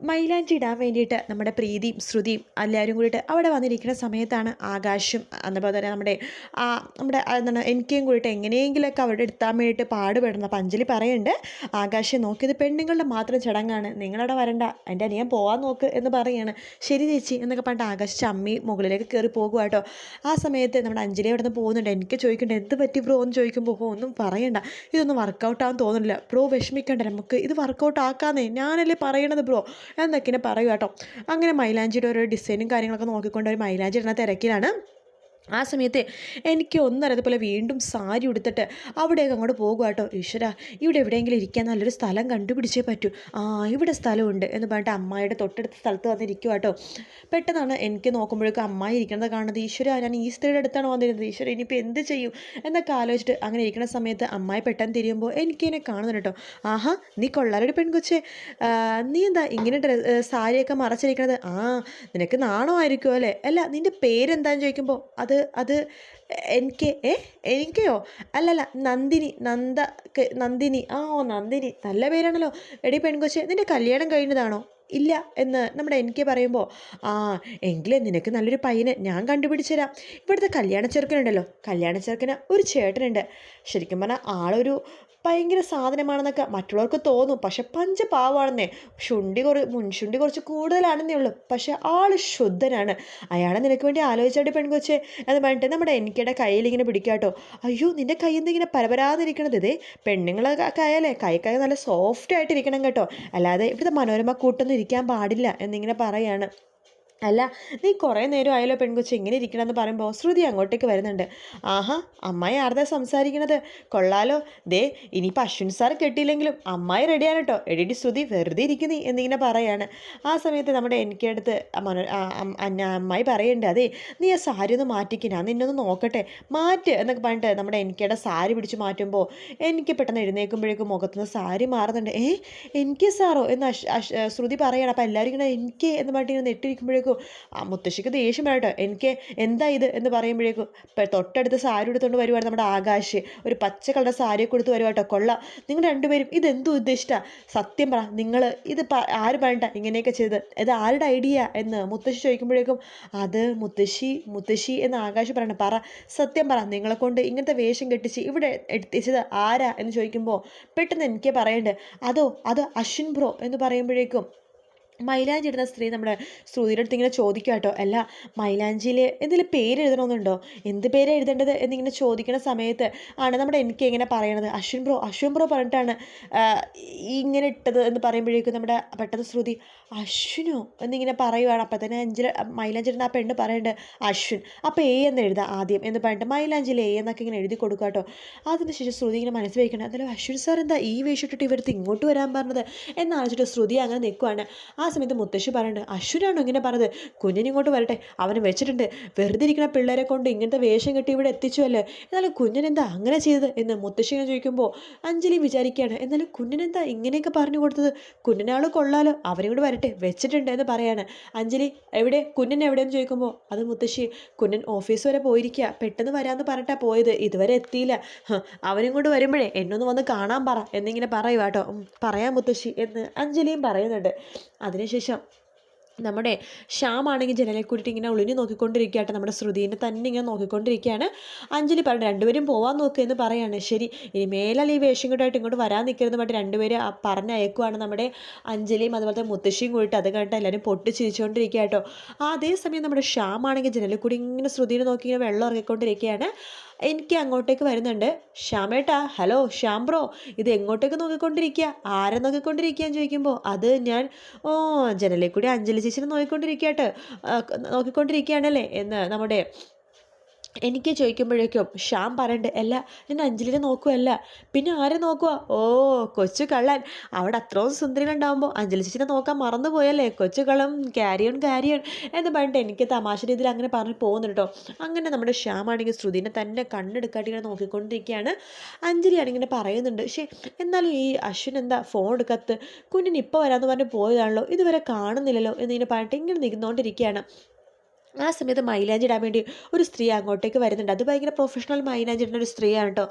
മൈലാഞ്ചി ഇടാൻ വേണ്ടിയിട്ട് നമ്മുടെ പ്രീതിയും ശ്രുതിയും എല്ലാവരും കൂടിയിട്ട് അവിടെ വന്നിരിക്കുന്ന സമയത്താണ് ആകാശും അതുപോലെ തന്നെ നമ്മുടെ ആ നമ്മുടെ എന്താണ് എനിക്കും കൂടിയിട്ട് എങ്ങനെയെങ്കിലുമൊക്കെ അവിടെ എടുത്താൻ വേണ്ടിയിട്ട് പാടുപെടുന്ന അപ്പം അഞ്ജലി പറയുന്നുണ്ട്. ആകാശം നോക്കിയത് പെണ്ണുങ്ങളുടെ മാത്രം ചടങ്ങാണ്. നിങ്ങളവിടെ വരണ്ട എന്റെ അനിയൻ പോകാൻ നോക്ക് എന്ന് പറയുകയാണ് ശരി ചേച്ചി എന്നൊക്കെ പറഞ്ഞിട്ട് ആകാശ് അമ്മി മുകളിലേക്ക് കയറി പോകുക കേട്ടോ ആ സമയത്ത് നമ്മുടെ അഞ്ജലി അവിടെ നിന്ന് പോകുന്നുണ്ട്. എനിക്ക് ചോദിക്കേണ്ട എന്ത് പറ്റി ബ്രോ എന്ന് ചോദിക്കുമ്പോൾ ഒന്നും പറയണ്ട. ഇതൊന്നും വർക്കൗട്ട് ആവാൻ തോന്നുന്നില്ല. ബ്രോ വിഷമിക്കണ്ട നമുക്ക് ഇത് വർക്കൗട്ട് ആക്കാന്നേ. ഞാനല്ലേ പറയണത് ബ്രോ? എന്നൊക്കെ പറയുക പറയൂ കേട്ടോ. അങ്ങനെ മൈലാഞ്ചിയുടെ ഓരോ ഡിസൈനും കാര്യങ്ങളൊക്കെ നോക്കിക്കൊണ്ട് ഒരു മൈലാഞ്ചി ഇടുന്ന തിരക്കിലാണ്. ആ സമയത്ത് എനിക്ക് ഒന്നറിയതുപോലെ വീണ്ടും സാരി ഉടുത്തിട്ട് അവിടെയൊക്കെ അങ്ങോട്ട് പോകുക കേട്ടോ. ഈശ്വര ഇവിടെ എവിടെയെങ്കിലും ഇരിക്കാൻ നല്ലൊരു സ്ഥലം കണ്ടുപിടിച്ചേ പറ്റൂ. ആ ഇവിടെ സ്ഥലമുണ്ട് എന്ന് പറഞ്ഞിട്ട് അമ്മായിയുടെ തൊട്ടടുത്ത സ്ഥലത്ത് വന്നിരിക്കുക കേട്ടോ. പെട്ടെന്നാണ് എനിക്ക് നോക്കുമ്പോഴേക്കും അമ്മായി ഇരിക്കുന്നത് കാണുന്നത്. ഈശ്വര ഞാൻ ഈ സ്ത്രീയുടെ അടുത്താണ് വന്നിരുന്നത്. ഈശ്വര ഇനിയിപ്പോൾ എന്ത് ചെയ്യും എന്നൊക്കെ ആലോചിച്ചിട്ട് അങ്ങനെ ഇരിക്കുന്ന സമയത്ത് അമ്മായി പെട്ടെന്ന് തിരിയുമ്പോൾ എനിക്ക് എന്നെ കാണുന്നുണ്ട് കേട്ടോ. ആഹാ നീ കൊള്ളാലൊരു പെൺകൊച്ചെ. നീ എന്താ ഇങ്ങനെ സാരിയൊക്കെ മറച്ചിരിക്കണത്? ആ നിനക്ക് നാണമായിരിക്കുമോ അല്ലേ? അല്ല നിന്റെ പേരെന്താന്ന് ചോദിക്കുമ്പോൾ അത് അത് എനിക്ക് ഏ എനിക്കോ അല്ലല്ല നന്ദിനി നന്ദ നന്ദിനി ആ ഓ നന്ദിനി നല്ല പേരാണല്ലോ. എടി പെൺകൊച്ചെ നിന്റെ കല്യാണം കഴിഞ്ഞതാണോ? ഇല്ല എന്ന് നമ്മുടെ എനിക്ക് പറയുമ്പോൾ ആ എങ്കിൽ നിനക്ക് നല്ലൊരു പയ്യനെ ഞാൻ കണ്ടുപിടിച്ചു തരാം ഇവിടുത്തെ കല്യാണ ചെറുക്കനുണ്ടല്ലോ. കല്യാണ ചെറുക്കന് ഒരു ചേട്ടനുണ്ട്. ശരിക്കും പറഞ്ഞാൽ ആളൊരു ഭയങ്കര സാധനമാണെന്നൊക്കെ മറ്റുള്ളവർക്ക് തോന്നും. പക്ഷെ പഞ്ചപാവാണെന്നേ. ശുണ്ടി കുറ മുൻശുണ്ടി കുറച്ച് കൂടുതലാണെന്നേ ഉള്ളൂ. പക്ഷെ ആൾ ശുദ്ധനാണ്. അയാളെ നിനക്ക് വേണ്ടി ആലോചിച്ചാട്ട് പെൺകൊച്ചെ എന്ന് പറഞ്ഞിട്ട് നമ്മുടെ എനിക്കയുടെ കയ്യിൽ ഇങ്ങനെ പിടിക്കാട്ടോ അയ്യോ നിന്റെ കൈ എന്താ ഇങ്ങനെ പരപരാതിരിക്കണത്? ഇതേ പെണ്ണുങ്ങളൊക്കെ ആയാലേ കൈ കൈ നല്ല സോഫ്റ്റ് ആയിട്ടിരിക്കണം കേട്ടോ. അല്ലാതെ ഇവിടുത്തെ മനോരമ കൂട്ടൊന്നും ഇരിക്കാൻ പാടില്ല എന്നിങ്ങനെ പറയാണ്. അല്ല നീ കുറേ നേരം ആയാലോ പെൺകൊച്ചി ഇങ്ങനെ ഇരിക്കണമെന്ന് പറയുമ്പോൾ ശ്രുതി അങ്ങോട്ടേക്ക് വരുന്നുണ്ട്. ആഹാ അമ്മായി ആർതാ സംസാരിക്കണത്? കൊള്ളാലോ. ദേ ഇനിയിപ്പോൾ അശ്വിൻ സാർ കെട്ടിയില്ലെങ്കിലും അമ്മായി റെഡിയാണ് കേട്ടോ എടിടി ശ്രുതി വെറുതെ ഇരിക്കുന്നു എന്നിങ്ങനെ പറയാണ്. ആ സമയത്ത് നമ്മുടെ എനിക്ക് അടുത്ത് മനോ അമ്മായി പറയുന്നുണ്ട് അതെ നീ ആ സാരി ഒന്ന് മാറ്റിക്ക്. ഞാൻ നിന്നൊന്ന് നോക്കട്ടെ. മാറ്റ് എന്നൊക്കെ പറഞ്ഞിട്ട് നമ്മുടെ എനിക്കയുടെ സാരി പിടിച്ച് മാറ്റുമ്പോൾ എനിക്ക് പെട്ടെന്ന് എഴുന്നേൽക്കുമ്പോഴേക്കും മുഖത്തുനിന്ന് സാരി മാറുന്നുണ്ട്. ഏ എനിക്ക് സാറോ എന്ന് ശ്രുതി പറയണം. അപ്പോൾ എല്ലാവരും ഇങ്ങനെ എനിക്ക് എന്ന് പറഞ്ഞിട്ട് ഇങ്ങനെ നെട്ടിരിക്കുമ്പോഴേക്കും ആ മുത്തശ്ശിക്ക് ദേഷ്യം വേണം എനിക്ക് എന്താ ഇത്? എന്ന് പറയുമ്പോഴേക്കും തൊട്ടടുത്ത് സാരി എടുത്തുകൊണ്ട് വരുവാണ് നമ്മുടെ ആകാശ്. ഒരു പച്ച കളർ സാരി കൊടുത്ത് വരുവാട്ടോ. കൊള്ള. നിങ്ങൾ രണ്ടുപേരും ഇതെന്തു ഉദ്ദേശിച്ചാ? സത്യം പറ നിങ്ങൾ ഇത് ആര് പറയണ്ട. ഇങ്ങനെയൊക്കെ ചെയ്ത്. ഇത് ആരുടെ ഐഡിയ? എന്ന് മുത്തശ്ശി ചോദിക്കുമ്പോഴേക്കും അത് മുത്തശ്ശി മുത്തശ്ശി എന്ന് ആകാശ് പറയണം പറ. സത്യം പറ നിങ്ങളെ കൊണ്ട് ഇങ്ങനത്തെ വേഷം കെട്ടിച്ച് ഇവിടെ എത്തിച്ചത് ആരാ? എന്ന് ചോദിക്കുമ്പോൾ പെട്ടെന്ന് എനിക്ക് പറയണ്ട്. അതോ അത് അശ്വിൻ ബ്രോ? എന്ന് പറയുമ്പോഴേക്കും മൈലാഞ്ചി ഇടുന്ന സ്ത്രീ നമ്മുടെ ശ്രുതിയുടെ അടുത്ത് ഇങ്ങനെ ചോദിക്കുക കേട്ടോ. അല്ല മൈലാഞ്ചിയിൽ എന്തെങ്കിലും പേര് എഴുതണമെന്നുണ്ടോ? എന്ത് പേര് എഴുതേണ്ടത്? എന്നിങ്ങനെ ചോദിക്കുന്ന സമയത്ത് ആണ് നമ്മുടെ എനിക്ക് എങ്ങനെ പറയണത്. അശ്വിൻ ബ്രോ അശ്വിൻ ബ്രോ പറഞ്ഞിട്ടാണ് ഇങ്ങനെ ഇട്ടത് എന്ന് പറയുമ്പോഴേക്കും നമ്മുടെ പെട്ടെന്ന് ശ്രുതി അശ്വിനോ? എന്നിങ്ങനെ പറയുവാണ്. അപ്പം തന്നെ അഞ്ചിൽ മൈലാഞ്ചി ഇടുന്ന ആ പെണ്ണ് പറയേണ്ടത് അശ്വിൻ അപ്പോൾ എ എന്ന് എഴുതാം ആദ്യം എന്ന് പറഞ്ഞിട്ട് മൈലാഞ്ചിയിൽ എ എന്നൊക്കെ ഇങ്ങനെ എഴുതി കൊടുക്കുക കേട്ടോ. അതിന് ശേഷം ശ്രുതി ഇങ്ങനെ മനസ്സിൽ വയ്ക്കണം അതിൽ അശ്വിൻ സാർ എന്താ ഈ വേഷം ഇട്ടിട്ട് ഇവരത്ത് ഇങ്ങോട്ട് വരാൻ പറഞ്ഞത്? എന്നാലോചിച്ചിട്ട് ശ്രുതി അങ്ങനെ നിൽക്കുവാണ് ആ സമയത്ത് മുത്തശ്ശി പറയുന്നുണ്ട് അശ്വരാണോ ഇങ്ങനെ പറഞ്ഞത്? കുഞ്ഞിനിങ്ങോട്ട് വരട്ടെ. അവനെ വെച്ചിട്ടുണ്ട്. വെറുതെ ഇരിക്കുന്ന പിള്ളേരെ കൊണ്ട് ഇങ്ങനത്തെ വേഷം കെട്ടി ഇവിടെ എത്തിച്ചുവല്ലേ? എന്നാലും കുഞ്ഞിനെന്താ അങ്ങനെ ചെയ്തത്? എന്ന് മുത്തശ്ശി ഇങ്ങനെ ചോദിക്കുമ്പോൾ അഞ്ജലി വിചാരിക്കുകയാണ് എന്നാലും കുഞ്ഞിനെന്താ ഇങ്ങനെയൊക്കെ പറഞ്ഞു കൊടുത്തത്? കുഞ്ഞിനാൾ കൊള്ളാലോ. അവരും കൂടെ വരട്ടെ. വെച്ചിട്ടുണ്ട് എന്ന് പറയാണ്. അഞ്ജലി എവിടെ? കുഞ്ഞൻ എവിടെയെന്ന് ചോദിക്കുമ്പോൾ അത് മുത്തശ്ശി കുഞ്ഞൻ ഓഫീസ് വരെ പോയിരിക്കുക പെട്ടെന്ന് വരാമെന്ന് പറഞ്ഞിട്ടാ പോയത്. ഇതുവരെ എത്തിയില്ല. അവനും കൊണ്ട് വരുമ്പോഴേ എന്നൊന്ന് വന്ന് കാണാൻ പറ എന്നിങ്ങനെ ഉം, പറയാം മുത്തശ്ശി എന്ന് അഞ്ജലിയും പറയുന്നുണ്ട്. അതിനുശേഷം നമ്മുടെ ശ്യാമാണെങ്കിൽ ജനലെ കൂട്ടിയിട്ട് ഇങ്ങനെ ഒളിഞ്ഞു നോക്കിക്കൊണ്ടിരിക്കുകയാട്ടെ. നമ്മുടെ ശ്രുതിനെ തന്നെ ഇങ്ങനെ നോക്കിക്കൊണ്ടിരിക്കുകയാണ്. അഞ്ജലി പറഞ്ഞു രണ്ടുപേരും പോവാൻ നോക്കുക എന്ന് പറയാണ്. ശരി ഇനി മേലാൽ ഈ വേഷം കെട്ടായിട്ട് ഇങ്ങോട്ട് വരാൻ നിൽക്കരുത് പറഞ്ഞിട്ട് രണ്ടുപേരും പറഞ്ഞയക്കുവാണ് നമ്മുടെ അഞ്ജലിയും അതുപോലെ മുത്തശ്ശിയും കൂടിയിട്ട്. അത് കണ്ടിട്ട് എല്ലാവരും പൊട്ടി ചിരിച്ചുകൊണ്ടിരിക്കുക കേട്ടോ ആ അതേസമയം നമ്മുടെ ശ്യാമാണെങ്കിൽ ജനലിൽ കൂടി ഇങ്ങനെ ശ്രുതിനെ നോക്കി ഇങ്ങനെ വെള്ളം ഇറങ്ങിക്കൊണ്ടിരിക്കുകയാണ് എനിക്ക് അങ്ങോട്ടേക്ക് വരുന്നുണ്ട്. ശ്യാമേട്ടാ ഹലോ ശ്യാം ബ്രോ ഇത് എങ്ങോട്ടേക്ക് നോക്കിക്കൊണ്ടിരിക്കുക ആരെ നോക്കിക്കൊണ്ടിരിക്കുകയെന്ന് ചോദിക്കുമ്പോൾ അത് ഞാൻ ഓ ജനലിൽ കൂടി അഞ്ജലി ചേച്ചിനെ നോക്കിക്കൊണ്ടിരിക്കട്ടെ നോക്കിക്കൊണ്ടിരിക്കുകയാണല്ലേ? എന്ന് നമ്മുടെ എനിക്ക് ചോദിക്കുമ്പോഴേക്കും ശ്യാം പറയണ്ട് അല്ല ഞാൻ അഞ്ജലിനെ നോക്കുവല്ല പിന്നെ ആരെ നോക്കുക ഓ കൊച്ചു കള്ളൻ. അവിടെ അത്രയും സുന്ദരികളുണ്ടാകുമ്പോൾ അഞ്ജലി ചേച്ചിനെ നോക്കാൻ മറന്നുപോയല്ലേ കൊച്ചു കള്ളം ക്യാരിയോൺ ക്യാരിയോൺ എന്ന് പറഞ്ഞിട്ട് എനിക്ക് തമാശ രീതിയിൽ അങ്ങനെ പറഞ്ഞ് പോകുന്നുണ്ട് കേട്ടോ അങ്ങനെ നമ്മുടെ ശ്യാമാണെങ്കിൽ ശ്രുതിനെ തന്നെ കണ്ണെടുക്കാട്ടി ഇങ്ങനെ നോക്കിക്കൊണ്ടിരിക്കുകയാണ്. അഞ്ജലി ആണിങ്ങനെ പറയുന്നുണ്ട് പക്ഷേ എന്നാലും ഈ അശ്വിൻ എന്താ ഫോൺ എടുക്കാത്ത കുഞ്ഞിന് ഇപ്പോൾ വരാമെന്ന് പറഞ്ഞ് പോയതാണല്ലോ ഇതുവരെ കാണുന്നില്ലല്ലോ എന്നിങ്ങനെ പറഞ്ഞിട്ട് ഇങ്ങനെ നിന്നുകൊണ്ടിരിക്കുകയാണ്. ആ സമയത്ത് മൈലാഞ്ചി ഇടാൻ വേണ്ടി ഒരു സ്ത്രീ അങ്ങോട്ടേക്ക് വരുന്നുണ്ട്. അത് ഭയങ്കര പ്രൊഫഷണൽ മൈലാഞ്ചി ഇടുന്ന ഒരു സ്ത്രീയാണ് കേട്ടോ.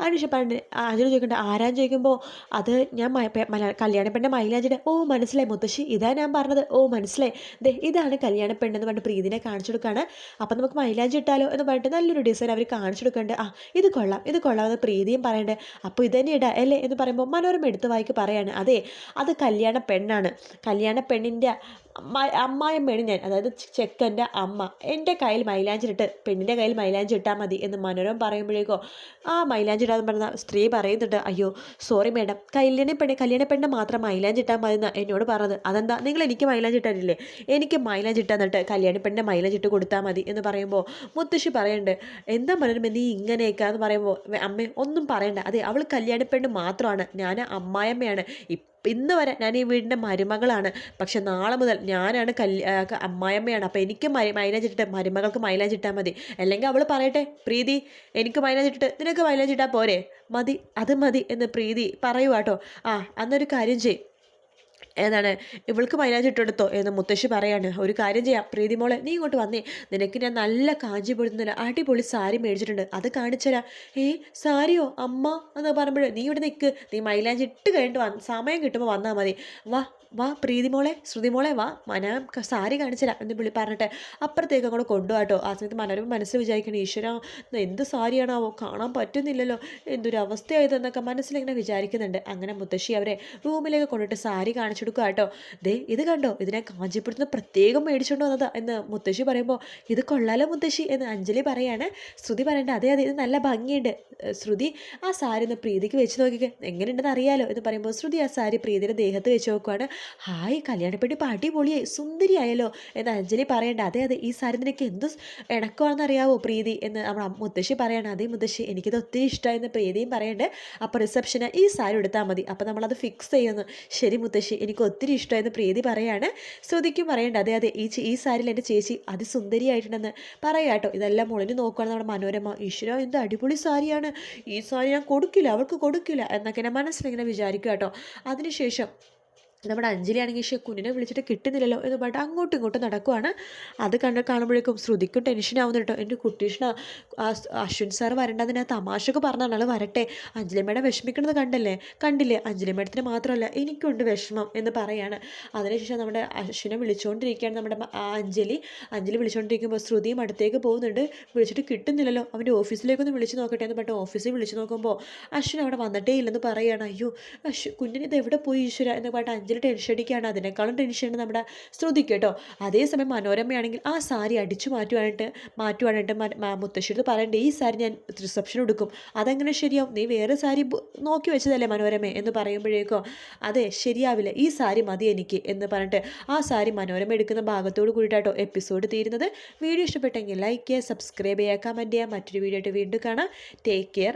അതിനുശേഷം പണ്ട് അഞ്ജലി ചോദിക്കണ്ട ആരാന്ന് ചോദിക്കുമ്പോൾ അത് ഞാൻ കല്യാണ പെണ്ണ് മൈലാഞ്ചിയുടെ ഓ മനസ്സിലായി മുത്തശ്ശി ഇതാ ഞാൻ പറഞ്ഞത്. ഓ മനസ്സിലായി. ദേ ഇതാണ് കല്യാണ പെണ്ണെന്ന് പറഞ്ഞിട്ട് പ്രീതിനെ കാണിച്ചു കൊടുക്കുകയാണ് അപ്പം നമുക്ക് മൈലാഞ്ചി ഇട്ടാലോ എന്ന് പറഞ്ഞിട്ട് നല്ലൊരു ഡിസൈൻ അവർ കാണിച്ചു കൊടുക്കുന്നുണ്ട്. ആ ഇത് കൊള്ളാം ഇത് കൊള്ളാം എന്ന് പ്രീതിയും പറയണ്ടേ അപ്പോൾ ഇതന്നെ ഇടാ അല്ലേ? എന്ന് പറയുമ്പോൾ മനോരമ എടുത്ത് വായിക്ക് പറയാണ്. അതെ അത് കല്യാണ പെണ്ണാണ്. കല്യാണ പെണ്ണിന്റെ അമ്മായിമ്മയാണ് ഞാൻ. അതായത് ചെക്കന്റെ അമ്മ എന്റെ കയ്യിൽ മൈലാഞ്ചിട്ട് പെണ്ണിന്റെ കയ്യിൽ മൈലാഞ്ചി ഇട്ടാൽ മതി എന്ന് മനോരമ പറയുമ്പോഴേക്കോ ആ മൈലാഞ്ചി ഇടാന്ന് പറഞ്ഞ സ്ത്രീ പറയുന്നുണ്ട് അയ്യോ സോറി മേഡം കല്യാണ പെണ്ണ് കല്യാണ പെണ്ണ് മാത്രം മൈലാഞ്ചി ഇട്ടാൽ മതി എന്ന് എന്നോട് പറഞ്ഞത്. അതെന്താ നിങ്ങൾ എനിക്ക് മൈലാഞ്ചി ഇട്ടാനില്ലേ? എനിക്ക് മൈലാഞ്ചി ഇട്ടാന്നിട്ട് കല്യാണ പെണ്ണിന്റെ മൈലാഞ്ചി ഇട്ട് കൊടുത്താൽ മതി എന്ന് പറയുമ്പോൾ മുത്തശ്ശി പറയുന്നുണ്ട് എന്താ മനോരമ നീ ഇങ്ങനെയൊക്കെ എന്ന് പറയുമ്പോൾ അമ്മ ഒന്നും പറയണ്ട. അതെ അവൾ കല്യാണ പെണ്ണ് മാത്രമാണ്. ഞാൻ അമ്മായിയമ്മയാണ്. ഇപ്പം ഇന്ന് വരെ ഞാൻ ഈ വീടിന്റെ മരുമകളാണ്. പക്ഷെ നാളെ മുതൽ ഞാനാണ് കല്യ അമ്മായിയമ്മയാണ്. അപ്പോൾ എനിക്ക് മൈലേജ് ഇട്ടിട്ട് മരുമകൾക്ക് മൈലേജ് ഇട്ടാൽ മതി. അല്ലെങ്കിൽ അവൾ പറയട്ടെ പ്രീതി എനിക്ക് മൈലേജ് ഇട്ടിട്ട് നിനക്ക് മൈലേജ് ഇട്ടാൽ പോരെ? മതി അത് മതി എന്ന് പ്രീതി പറയുവാട്ടോ ആ അന്നൊരു കാര്യം ചെയ് ഏതാണ് ഇവൾക്ക് മൈലാഞ്ചി ഇട്ടെടുത്തോ എന്ന് മുത്തശ്ശി പറയാണ്. ഒരു കാര്യം ചെയ്യാം പ്രീതി മോളെ നീ ഇങ്ങോട്ട് വന്നേ. നിനക്ക് ഞാൻ നല്ല കാഞ്ചി പൊടുന്നില്ല അടിപൊളി സാരി മേടിച്ചിട്ടുണ്ട്. അത് കാണിച്ചരാ ഏ സാരിയോ? അമ്മ എന്ന് പറയുമ്പോൾ നീ ഇവിടെ നിൽക്ക്. നീ മൈലാഞ്ചി ഇട്ട് കഴിഞ്ഞിട്ട് സമയം കിട്ടുമ്പോൾ വന്നാൽ മതി. വാ വാ പ്രീതി മോളെ ശ്രുതി മോളെ വാ. മന സാരി കാണിച്ചില്ല എന്ന് പുള്ളി പറഞ്ഞിട്ട് അപ്പുറത്തേക്ക് അങ്ങോട്ട് കൊണ്ടുപോകട്ടോ ആ സമയത്ത് മനോരമ മനസ്സിൽ വിചാരിക്കണം ഈശ്വര എന്ത് സാരിയാണാവോ കാണാൻ പറ്റുന്നില്ലല്ലോ. എന്തൊരു അവസ്ഥയായതെന്നൊക്കെ മനസ്സിലിങ്ങനെ വിചാരിക്കുന്നുണ്ട്. അങ്ങനെ മുത്തശ്ശി അവരെ റൂമിലേക്ക് കൊണ്ടിട്ട് സാരി കാണിച്ചു കൊടുക്കുക കേട്ടോ ദേ ഇത് കണ്ടോ? ഇതിനെ കാഞ്ചിപ്പുറത്തുനിന്ന് പ്രത്യേകം മേടിച്ചുകൊണ്ട് വന്നതാ. എന്ന് മുത്തശ്ശി പറയുമ്പോൾ ഇത് കൊള്ളാലോ മുത്തശ്ശി എന്ന് അഞ്ജലി പറയാണ്. ശ്രുതി പറയണ്ട അതെ അതെ ഇത് നല്ല ഭംഗിയുണ്ട്. ശ്രുതി ആ സാരി ഒന്ന് പ്രീതിക്ക് വെച്ച് നോക്കിക്കേ. എങ്ങനെയുണ്ടെന്ന് അറിയാലോ. എന്ന് പറയുമ്പോൾ ശ്രുതി ആ സാരി പ്രീതിയുടെ ദേഹത്ത് വെച്ച് നോക്കുവാണ്. ഹായ് കല്യാണപ്പെട്ടി അടിപൊളിയായി സുന്ദരിയായല്ലോ എന്ന് അഞ്ജലി പറയണ്ട. അതെ അതെ ഈ സാരി നിനക്ക് എന്ത് ഇണക്കമാണെന്ന് അറിയാവോ പ്രീതി എന്ന് നമ്മുടെ മുത്തശ്ശി പറയണം. അതേ മുത്തശ്ശി എനിക്കിത് ഒത്തിരി ഇഷ്ടമായെന്ന് പ്രീതിയും പറയണ്ട്. അപ്പോൾ റിസപ്ഷന് ഈ സാരി എടുത്താൽ മതി. അപ്പോൾ നമ്മളത് ഫിക്സ് ചെയ്യുന്നു. ശരി മുത്തശ്ശി എനിക്ക് ഒത്തിരി ഇഷ്ടമായെന്ന് പ്രീതി പറയാണ്. ശ്രുതിക്കും പറയണ്ട അതെ അതെ ഈ ഈ സാരിയിൽ എന്റെ ചേച്ചി അതിസുന്ദരിയായിട്ടുണ്ടെന്ന് പറയാം കേട്ടോ. ഇതെല്ലാം മുളിന് നോക്കുകയാണ് നമ്മുടെ മനോരമ. ഈശ്വര എന്ത് അടിപൊളി സാരിയാണ്. ഈ സാരി ഞാൻ കൊടുക്കില്ല അവൾക്ക് കൊടുക്കില്ല എന്നൊക്കെ ഞാൻ മനസ്സിലിങ്ങനെ വിചാരിക്കുക കേട്ടോ. അതിനുശേഷം നമ്മുടെ അഞ്ജലി ആണെങ്കിൽ കുഞ്ഞിനെ വിളിച്ചിട്ട് കിട്ടുന്നില്ലല്ലോ എന്ന് പറഞ്ഞിട്ട് അങ്ങോട്ടും ഇങ്ങോട്ടും നടക്കുവാണ്. അത് കണ്ട് കാണുമ്പോഴേക്കും ശ്രുതിക്കും ടെൻഷൻ ആവുന്നു കേട്ടോ. എന്റെ കുട്ടീഷ്ണ അശ്വിൻ സാർ വരേണ്ടതിന് തമാശക്ക് പറഞ്ഞാണ് ആൾ വരട്ടെ. അഞ്ജലിമ്മയുടെ വിഷമിക്കുന്നത് കണ്ടല്ലേ? കണ്ടില്ലേ? അഞ്ജലിമ്മേടത്തിന് മാത്രമല്ല എനിക്കുണ്ട് വിഷമം എന്ന് പറയാണ്. അതിനുശേഷം നമ്മുടെ അശ്വിനെ വിളിച്ചുകൊണ്ടിരിക്കുകയാണ് നമ്മുടെ അഞ്ജലി. അഞ്ജലി വിളിച്ചുകൊണ്ടിരിക്കുമ്പോൾ ശ്രുതിയും അടുത്തേക്ക് പോകുന്നുണ്ട്. വിളിച്ചിട്ട് കിട്ടുന്നില്ലല്ലോ. അവന്റെ ഓഫീസിലേക്കൊന്ന് വിളിച്ച് നോക്കട്ടെ എന്ന് പറഞ്ഞിട്ട് ഓഫീസിൽ വിളിച്ച് നോക്കുമ്പോൾ അശ്വിൻ അവിടെ വന്നിട്ടേ ഇല്ലെന്ന് പറയുകയാണ് അയ്യോ അശ്വ കുഞ്ഞിന് ഇത് എവിടെ പോയി ഈശ്വര എന്ന് പറഞ്ഞിട്ട് അഞ്ജലി ടെൻഷൻ അടിക്കുകയാണ്. അതിനേക്കാളും ടെൻഷനാണ് നമ്മുടെ ശ്രുതിക്ക് കേട്ടോ. അതേസമയം മനോരമയാണെങ്കിൽ ആ സാരി അടിച്ചു മാറ്റുവാനായിട്ട് മാറ്റുവാനായിട്ട് മുത്തശ്ശിയോട് പറയണ്ടേ ഈ സാരി ഞാൻ റിസപ്ഷൻ എടുക്കും. അതെങ്ങനെ ശരിയാവും? നീ വേറെ സാരി നോക്കി വെച്ചതല്ലേ മനോരമ? എന്ന് പറയുമ്പോഴേക്കോ അതെ ശരിയാവില്ല. ഈ സാരി മതി എനിക്ക്. എന്ന് പറഞ്ഞിട്ട് ആ സാരി മനോരമ എടുക്കുന്ന ഭാഗത്തോട് കൂടിയിട്ടാട്ടോ എപ്പിസോഡ് തീരുന്നത്. വീഡിയോ ഇഷ്ടപ്പെട്ടെങ്കിൽ ലൈക്ക് ചെയ്യുക സബ്സ്ക്രൈബ് ചെയ്യുക കമന്റ് ചെയ്യുക. മറ്റൊരു വീഡിയോ ആയിട്ട് വീണ്ടും കാണാം. Take care